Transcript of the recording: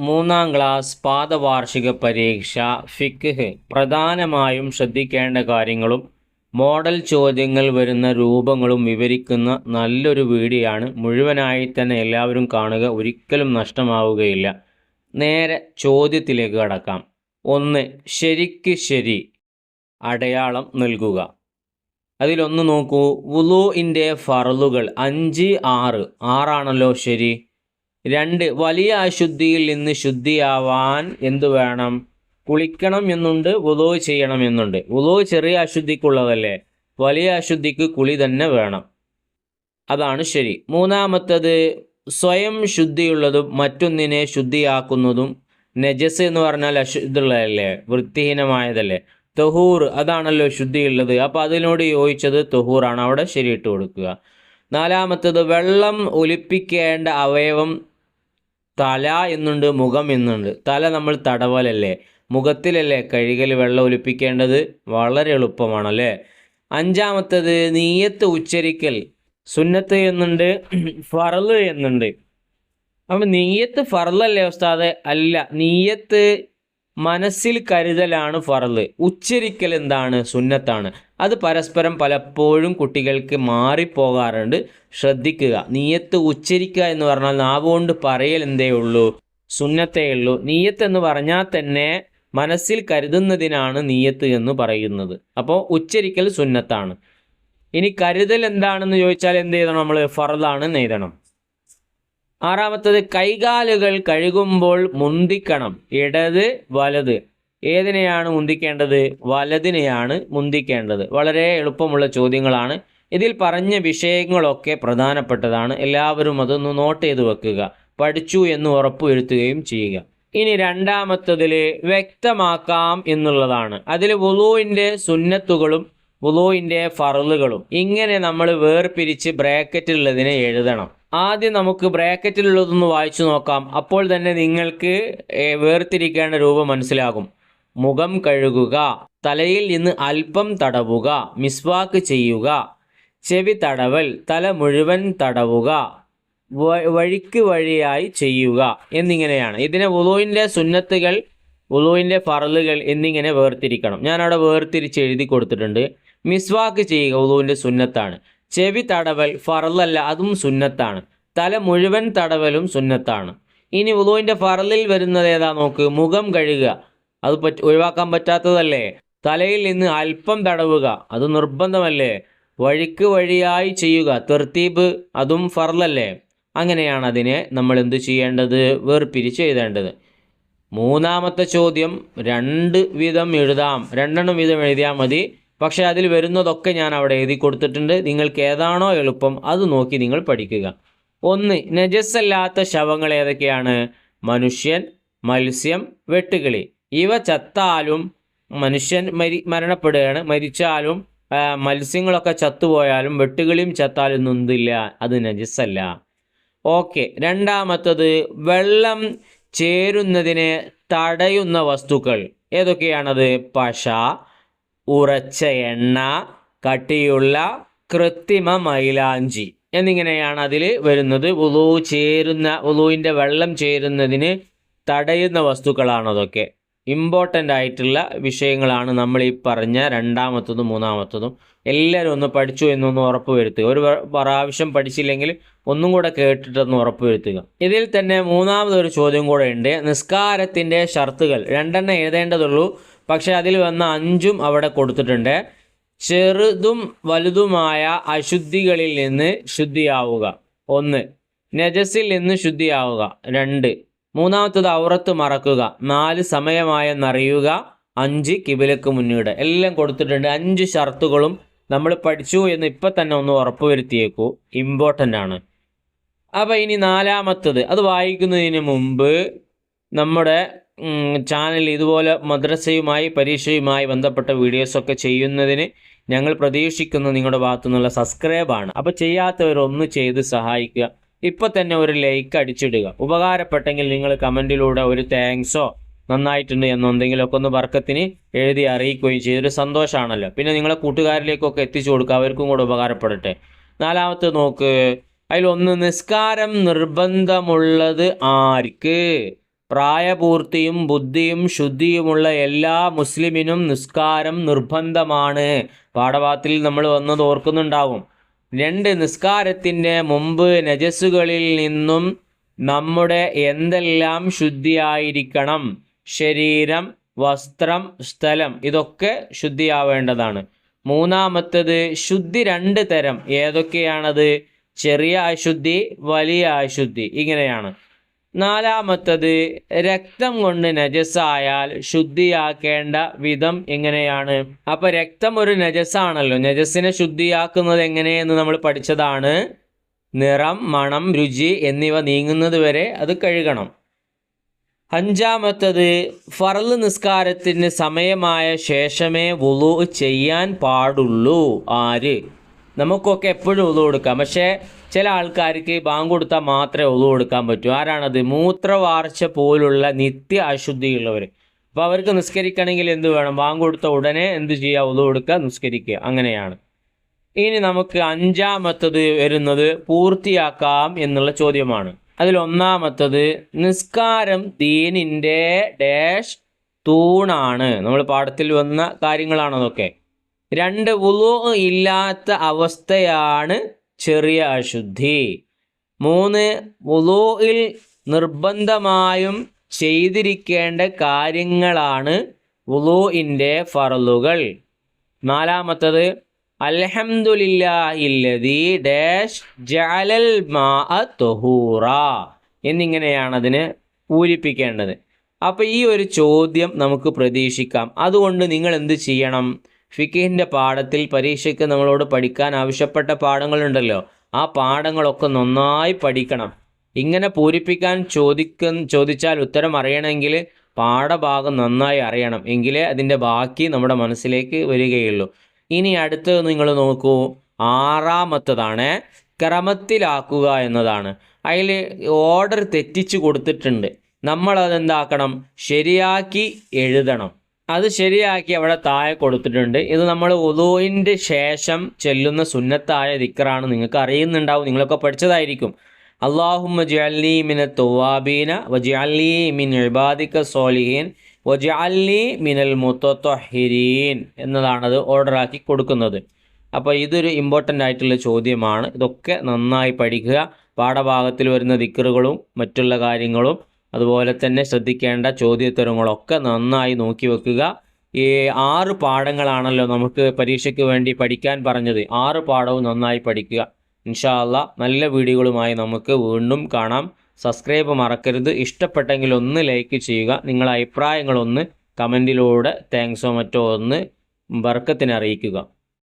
മൂന്നാം ക്ലാസ് പാദവാർഷിക പരീക്ഷ ഫിക്ഹ് പ്രധാനമായും ശ്രദ്ധിക്കേണ്ട കാര്യങ്ങളും മോഡൽ ചോദ്യങ്ങൾ വരുന്ന രൂപങ്ങളും വിവരിക്കുന്ന നല്ലൊരു വീഡിയോയാണ്. മുഴുവനായി തന്നെ എല്ലാവരും കാണുക ഒരിക്കലും നഷ്ടമാവുകയില്ല. നേരെ ചോദ്യത്തിലേക്ക് കടക്കാം. ഒന്ന് ശരിക്ക് ശരി. അടയാളം നൽകുക. അതിലൊന്ന് നോക്കൂ. വുളുഇന്റെ ഫറലുകൾ അഞ്ച് ആറ് ആറാണല്ലോ ശരി? രണ്ട് വലിയ അശുദ്ധിയിൽ നിന്ന് ശുദ്ധിയാവാൻ എന്തു വേണം? കുളിക്കണം എന്നുണ്ട് ഉതവ് ചെയ്യണം എന്നുണ്ട്. ഉതവ് ചെറിയ അശുദ്ധിക്കുള്ളതല്ലേ? വലിയ അശുദ്ധിക്ക് കുളി തന്നെ വേണം. അതാണ് ശരി. മൂന്നാമത്തത് സ്വയം ശുദ്ധിയുള്ളതും മറ്റൊന്നിനെ ശുദ്ധിയാക്കുന്നതും നജസ് എന്ന് പറഞ്ഞാൽ അശുദ്ധുള്ളതല്ലേ വൃത്തിഹീനമായതല്ലേ? തൊഹൂർ അതാണല്ലോ ശുദ്ധിയുള്ളത്. അപ്പോൾ അതിനോട് യോജിച്ചത് തൊഹൂറാണ്. അവിടെ ശരിയിട്ട് കൊടുക്കുക. നാലാമത്തത് വെള്ളം ഒലിപ്പിക്കേണ്ട അവയവം തല എന്നുണ്ട് മുഖം എന്നുണ്ട്. തല നമ്മൾ തടവലല്ലേ? മുഖത്തിലല്ലേ കഴുകൽ വെള്ളം ഒലിപ്പിക്കേണ്ടത്? വളരെ എളുപ്പമാണല്ലേ? അഞ്ചാമത്തത് നീയത്ത് ഉച്ചരിക്കൽ. സുന്നത്ത് എന്നുണ്ട് ഫറൽ എന്നുണ്ട്. അപ്പം നീയത്ത് ഫറലല്ലേ ഉസ്താദ്? അല്ല നീയത്ത് മനസ്സിൽ കരുതലാണ് ഫറൽ ഉച്ചരിക്കൽ എന്താണ്? സുന്നത്താണ്. അത് പരസ്പരം പലപ്പോഴും കുട്ടികൾക്ക് മാറിപ്പോകാറുണ്ട്. ശ്രദ്ധിക്കുക. നീയത്ത് ഉച്ചരിക്കുക എന്ന് പറഞ്ഞാൽ നാവുകൊണ്ട് പറയൽ എന്തേ ഉള്ളൂ? സുന്നത്തേ ഉള്ളൂ. നീയത്ത് എന്ന് പറഞ്ഞാൽ തന്നെ മനസ്സിൽ കരുതുന്നതിനാണ് നീയത്ത് എന്ന് പറയുന്നത്. അപ്പോൾ ഉച്ചരിക്കൽ സുന്നത്താണ്. ഇനി കരുതൽ എന്താണെന്ന് ചോദിച്ചാൽ എന്ത് ചെയ്യണം നമ്മൾ? ഫറലാണ് എഴുതണം. ആറാമത്തത് കൈകാലുകൾ കഴുകുമ്പോൾ മുന്തിക്കണം. ഇടത് വലത്. ഏതിനെയാണ് മുന്തിക്കേണ്ടത്? വലതിനെയാണ് മുന്തിക്കേണ്ടത്. വളരെ എളുപ്പമുള്ള ചോദ്യങ്ങളാണ്. ഇതിൽ പറഞ്ഞ വിഷയങ്ങളൊക്കെ പ്രധാനപ്പെട്ടതാണ്. എല്ലാവരും അതൊന്ന് നോട്ട് ചെയ്ത് വെക്കുക. പഠിച്ചു എന്ന് ഉറപ്പുവരുത്തുകയും ചെയ്യുക. ഇനി രണ്ടാമത്തതിൽ വ്യക്തമാക്കാം എന്നുള്ളതാണ്. അതിൽ വുളുവിന്റെ സുന്നത്തുകളും വുളുവിന്റെ ഫറലുകളും. ഇങ്ങനെ നമ്മൾ വേർപിരിച്ച് ബ്രാക്കറ്റിലുള്ളതിനെ എഴുതണം. ആദ്യം നമുക്ക് ബ്രാക്കറ്റിലുള്ളതൊന്ന് വായിച്ചു നോക്കാം. അപ്പോൾ തന്നെ നിങ്ങൾക്ക് വേർതിരിക്കേണ്ട രൂപം മനസ്സിലാകും. മുഖം കഴുകുക തലയിൽ നിന്ന് അല്പം തടവുക മിസ്വാക്ക് ചെയ്യുക ചെവി തടവൽ തല മുഴുവൻ തടവുക വഴിക്ക് വഴിയായി ചെയ്യുക എന്നിങ്ങനെയാണ്. ഇതിനെ വുളുവിന്റെ സുന്നത്തുകൾ വുളുവിന്റെ ഫറലുകൾ എന്നിങ്ങനെ വേർതിരിക്കണം. ഞാനവിടെ വേർതിരിച്ച് എഴുതി കൊടുത്തിട്ടുണ്ട്. മിസ്വാക്ക് ചെയ്യുക വുളുവിന്റെ സുന്നത്താണ്. ചെവി തടവൽ ഫറലല്ല അതും സുന്നത്താണ്. തല മുഴുവൻ തടവലും സുന്നത്താണ്. ഇനി ഉളുവിന്റെ ഫറലിൽ വരുന്നത് ഏതാ നോക്ക്? മുഖം കഴുകുക. അത് ഒഴിവാക്കാൻ പറ്റാത്തതല്ലേ? തലയിൽ നിന്ന് അല്പം തടവുക. അത് നിർബന്ധമല്ലേ? വഴിക്ക് വഴിയായി ചെയ്യുക. തെർത്തീബ് അതും ഫറലല്ലേ? അങ്ങനെയാണ് അതിനെ നമ്മൾ എന്ത് ചെയ്യേണ്ടത്? വേർപിരിച്ച് എഴുതേണ്ടത്. മൂന്നാമത്തെ ചോദ്യം. രണ്ട് വിധം എഴുതാം. രണ്ടെണ്ണം വീതം എഴുതിയാൽ മതി. പക്ഷേ അതിൽ വരുന്നതൊക്കെ ഞാൻ അവിടെ എഴുതി കൊടുത്തിട്ടുണ്ട്. നിങ്ങൾക്ക് ഏതാണോ എളുപ്പം അത് നോക്കി നിങ്ങൾ പഠിക്കുക. ഒന്ന് നജസ്സല്ലാത്ത ശവങ്ങൾ ഏതൊക്കെയാണ്? മനുഷ്യൻ മത്സ്യം വെട്ടുകിളി ഇവ ചത്താലും മനുഷ്യൻ മരി മരണപ്പെടുകയാണ്. മരിച്ചാലും മത്സ്യങ്ങളൊക്കെ ചത്തുപോയാലും വെട്ടുകിളിയും ചത്താലും നൊന്തില്ല. അത് നജസ്സല്ല. ഓക്കെ രണ്ടാമത്തത് വെള്ളം ചേരുന്നതിനെ തടയുന്ന വസ്തുക്കൾ ഏതൊക്കെയാണത്? പശ ഉറച്ച എണ്ണ കട്ടിയുള്ള കൃത്രിമ മൈലാഞ്ചി എന്നിങ്ങനെയാണ് അതിൽ വരുന്നത്. ഉളു ചേരുന്ന ഉളുവിന്റെ വെള്ളം ചേരുന്നതിന് തടയുന്ന വസ്തുക്കളാണ് അതൊക്കെ. ഇമ്പോർട്ടന്റ് ആയിട്ടുള്ള വിഷയങ്ങളാണ് നമ്മൾ ഈ പറഞ്ഞ രണ്ടാമത്തതും മൂന്നാമത്തതും. എല്ലാവരും ഒന്ന് പഠിച്ചു എന്നൊന്ന് ഉറപ്പ് വരുത്തുക. ഒരു പ്ര- പ്രാവശ്യം പഠിച്ചില്ലെങ്കിൽ ഒന്നും കൂടെ കേട്ടിട്ടൊന്ന് ഉറപ്പ് വരുത്തുക. ഇതിൽ തന്നെ മൂന്നാമതൊരു ചോദ്യം കൂടെ ഉണ്ട്. നിസ്കാരത്തിന്റെ ഷർത്തുകൾ. രണ്ടെണ്ണം എഴുതേണ്ടതുള്ളൂ. പക്ഷേ അതിൽ വന്ന അഞ്ചും അവിടെ കൊടുത്തിട്ടുണ്ട്. ചെറുതും വലുതുമായ അശുദ്ധികളിൽ നിന്ന് ശുദ്ധിയാവുക. ഒന്ന് നജസിൽ നിന്ന് ശുദ്ധിയാവുക. രണ്ട് മൂന്നാമത്തത് ഔറത്ത് മറക്കുക. നാല് സമയമായെന്നറിയുക. അഞ്ച് കിബിലക്ക് മുന്നിടുക. എല്ലാം കൊടുത്തിട്ടുണ്ട്. അഞ്ച് ഷർത്തുകളും നമ്മൾ പഠിച്ചു എന്ന് ഇപ്പം തന്നെ ഒന്ന് ഉറപ്പുവരുത്തിയേക്കൂ. ഇമ്പോർട്ടന്റ് ആണ്. അപ്പോൾ ഇനി നാലാമത്തത്. അത് വായിക്കുന്നതിന് മുമ്പ് നമ്മുടെ ചാനൽ ഇതുപോലെ മദ്രസയുമായി പരീക്ഷയുമായി ബന്ധപ്പെട്ട വീഡിയോസൊക്കെ ചെയ്യുന്നതിന് ഞങ്ങൾ പ്രതീക്ഷിക്കുന്ന നിങ്ങളുടെ ഭാഗത്തു നിന്നുള്ള സബ്സ്ക്രൈബാണ് അപ്പോൾ ചെയ്യാത്തവരൊന്ന് ചെയ്ത് സഹായിക്കുക. ഇപ്പോൾ തന്നെ ഒരു ലൈക്ക് അടിച്ചിടുക. ഉപകാരപ്പെട്ടെങ്കിൽ നിങ്ങൾ കമന്റിലൂടെ ഒരു താങ്ക്സോ നന്നായിട്ടുണ്ട് എന്നെന്തെങ്കിലുമൊക്കെ ഒന്ന് വർക്കത്തിന് എഴുതി അറിയിക്കുകയും ചെയ്തൊരു സന്തോഷമാണല്ലോ പിന്നെ നിങ്ങളെ കൂട്ടുകാരിലേക്കൊക്കെ എത്തിച്ചു കൊടുക്കുക. അവർക്കും കൂടെ ഉപകാരപ്പെടട്ടെ. നാലാമത്തെ നോക്ക്. അതിലൊന്ന് നിസ്കാരം നിർബന്ധമുള്ളത് ആർക്ക്? പ്രായപൂർത്തിയും ബുദ്ധിയും ശുദ്ധിയുമുള്ള എല്ലാ മുസ്ലിമിനും നിസ്കാരം നിർബന്ധമാണ്. പാഠഭാഗത്തിൽ നമ്മൾ വന്നത് ഓർക്കുന്നുണ്ടാവും. രണ്ട് നിസ്കാരത്തിന്റെ മുമ്പ് നജസ്സുകളിൽ നിന്നും നമ്മുടെ എന്തെല്ലാം ശുദ്ധിയായിരിക്കണം? ശരീരം വസ്ത്രം സ്ഥലം ഇതൊക്കെ ശുദ്ധിയാവേണ്ടതാണ്. മൂന്നാമത്തത് ശുദ്ധി രണ്ട് തരം. ഏതൊക്കെയാണത്? ചെറിയ അശുദ്ധി വലിയ അശുദ്ധി. ഇങ്ങനെയാണ്. നാലാമത്തത് രക്തം കൊണ്ട് നജസ്സായാൽ ശുദ്ധിയാക്കേണ്ട വിധം എങ്ങനെയാണ്? അപ്പൊ രക്തം ഒരു നജസ്സാണല്ലോ. നജസ്സിനെ ശുദ്ധിയാക്കുന്നത് എങ്ങനെയെന്ന് നമ്മൾ പഠിച്ചതാണ്. നിറം മണം രുചി എന്നിവ നീങ്ങുന്നത് വരെ അത് കഴുകണം. അഞ്ചാമത്തത് ഫറൽ നിസ്കാരത്തിന് സമയമായ ശേഷമേ വുളു ചെയ്യാൻ പാടുള്ളൂ. ആര്? നമുക്കൊക്കെ എപ്പോഴും ഉളു കൊടുക്കാം. പക്ഷേ ചില ആൾക്കാർക്ക് ബാങ്ക് കൊടുത്താൽ മാത്രമേ ഉളു കൊടുക്കാൻ പറ്റൂ. ആരാണത്? മൂത്രവാർച്ച പോലുള്ള നിത്യ അശുദ്ധിയുള്ളവർ അപ്പോൾ അവർക്ക് നിസ്കരിക്കണമെങ്കിൽ എന്ത് വേണം? ബാങ്ക് കൊടുത്ത ഉടനെ എന്ത് ചെയ്യുക ഉളു കൊടുക്കുക നിസ്കരിക്കുക. അങ്ങനെയാണ്. ഇനി നമുക്ക് അഞ്ചാമത്തത് വരുന്നത് പൂർത്തിയാക്കാം എന്നുള്ള ചോദ്യമാണ്. അതിൽ ഒന്നാമത്തത് നിസ്കാരം ദീനിന്റെ ഡാഷ് തൂണാണ്. നമ്മൾ പാഠത്തിൽ വന്ന കാര്യങ്ങളാണ് അതൊക്കെ രണ്ട് വുളു ഇല്ലാത്ത അവസ്ഥയാണ് ചെറിയ അശുദ്ധി. മൂന്ന് വുളുവിൽ നിർബന്ധമായും ചെയ്തിരിക്കേണ്ട കാര്യങ്ങളാണ് വുളുവിന്റെ ഫറലുകൾ. നാലാമത്തത് അൽഹംദുലില്ലാഹില്ലദി ഡാഷ് ജഅലൽ മാ തൊഹൂറ. എന്നിങ്ങനെയാണ് അതിന് പൂരിപ്പിക്കേണ്ടത്. അപ്പോൾ ഈ ഒരു ചോദ്യം നമുക്ക് പ്രതീക്ഷിക്കാം. അതുകൊണ്ട് നിങ്ങൾ എന്ത് ചെയ്യണം? ഫിക്കിഹിന്റെ പാഠത്തിൽ പരീക്ഷയ്ക്ക് നമ്മളോട് പഠിക്കാൻ ആവശ്യപ്പെട്ട പാഠങ്ങളുണ്ടല്ലോ. ആ പാഠങ്ങളൊക്കെ നന്നായി പഠിക്കണം. ഇങ്ങനെ പൂരിപ്പിക്കാൻ ചോദിക്ക ചോദിച്ചാൽ ഉത്തരം അറിയണമെങ്കിൽ പാഠഭാഗം നന്നായി അറിയണം. എങ്കിലേ അതിന്റെ ബാക്കി നമ്മുടെ മനസ്സിലേക്ക് വരികയുള്ളൂ. ഇനി അടുത്തത് നിങ്ങൾ നോക്കൂ. ആറാമത്തതാണ് ക്രമത്തിലാക്കുക എന്നതാണ്. അതിൽ ഓർഡർ തെറ്റിച്ച് കൊടുത്തിട്ടുണ്ട്. നമ്മൾ അതെന്താക്കണം? ശരിയാക്കി എഴുതണം. അത് ശരിയാക്കി അവിടെ താഴെ കൊടുത്തിട്ടുണ്ട്. ഇത് നമ്മൾ ഉദുവിന്റെ ശേഷം ചെല്ലുന്ന സുന്നത്തായ ദിക്കറാണ് നിങ്ങൾക്ക് അറിയുന്നുണ്ടാവും. നിങ്ങളൊക്കെ പഠിച്ചതായിരിക്കും. അള്ളാഹുമ്മ ജഅൽനി മിന തൊവാബീന വജാലി മിൻ ഇബാദിക സോലിഹീൻ വജാലി മിനൽ മുത്തഹിരീൻ എന്നതാണത് ഓർഡറാക്കി കൊടുക്കുന്നത്. അപ്പോൾ ഇതൊരു ഇമ്പോർട്ടന്റ് ആയിട്ടുള്ള ചോദ്യമാണ്. ഇതൊക്കെ നന്നായി പഠിക്കുക. പാഠഭാഗത്തിൽ വരുന്ന ദിക്കറുകളും മറ്റുള്ള കാര്യങ്ങളും അതുപോലെ തന്നെ ശ്രദ്ധിക്കേണ്ട ചോദ്യോത്തരങ്ങളൊക്കെ നന്നായി നോക്കി വെക്കുക. ഈ ആറ് പാഠങ്ങളാണല്ലോ നമുക്ക് പരീക്ഷയ്ക്ക് വേണ്ടി പഠിക്കാൻ പറഞ്ഞത്. ആറ് പാഠവും നന്നായി പഠിക്കുക. ഇൻഷാല്ല നല്ല വീഡിയോകളുമായി നമുക്ക് വീണ്ടും കാണാം. സബ്സ്ക്രൈബ് മറക്കരുത്. ഇഷ്ടപ്പെട്ടെങ്കിൽ ഒന്ന് ലൈക്ക് ചെയ്യുക. നിങ്ങളെ അഭിപ്രായങ്ങളൊന്ന് കമന്റിലൂടെ താങ്ക്സോ മറ്റോ ഒന്ന് വർക്കത്തിന് അറിയിക്കുക.